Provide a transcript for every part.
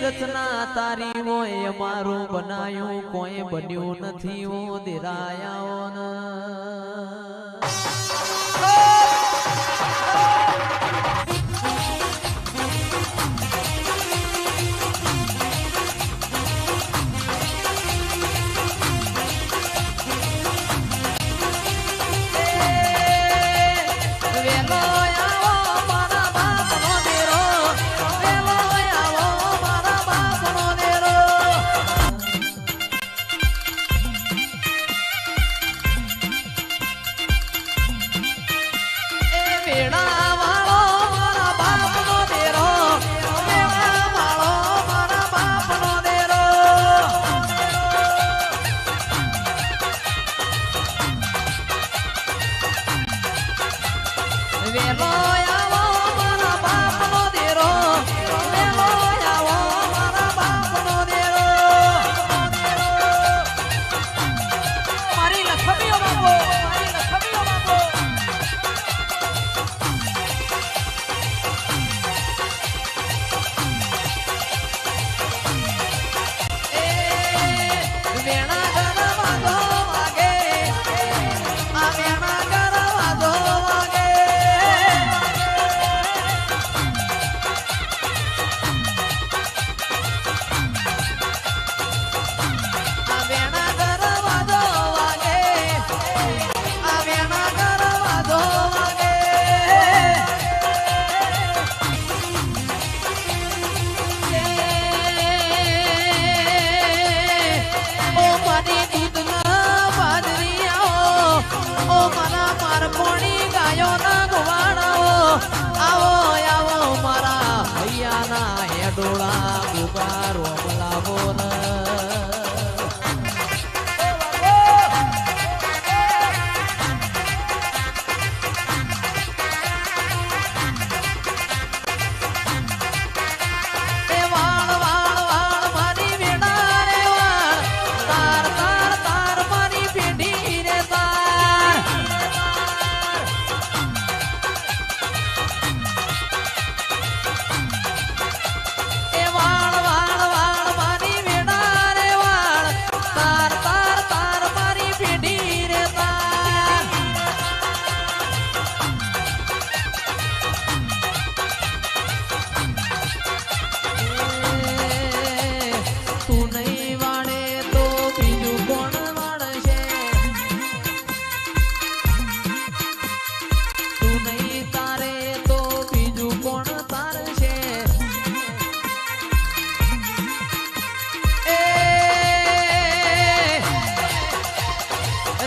રચના તારી હોય મારું બનાયું કોઈ બન્યું નથી ઓ દેરાયા Dora, la Dora, Dora, Dora, Dora, Dora, Dora,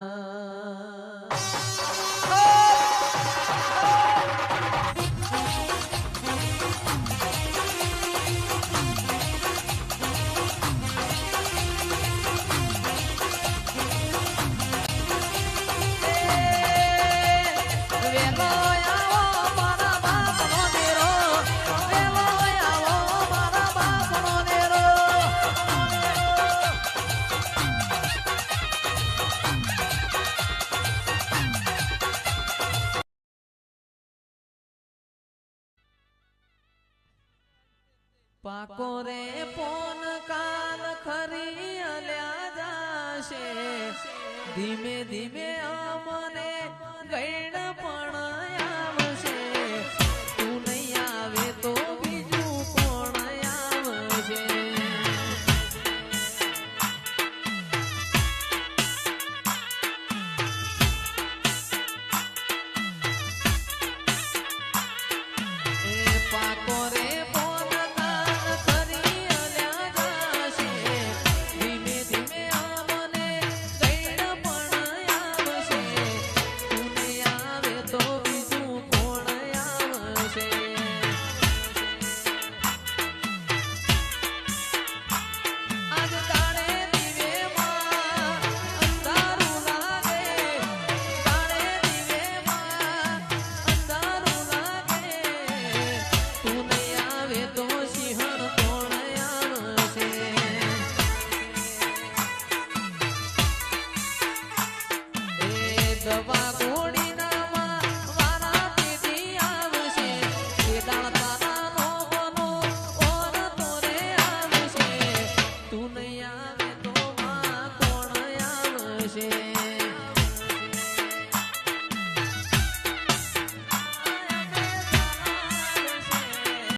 嗯 પાકો રે પોન કાલ ખરી અલ્યા જાશે. ધીમે ધીમે અમને ગૈણા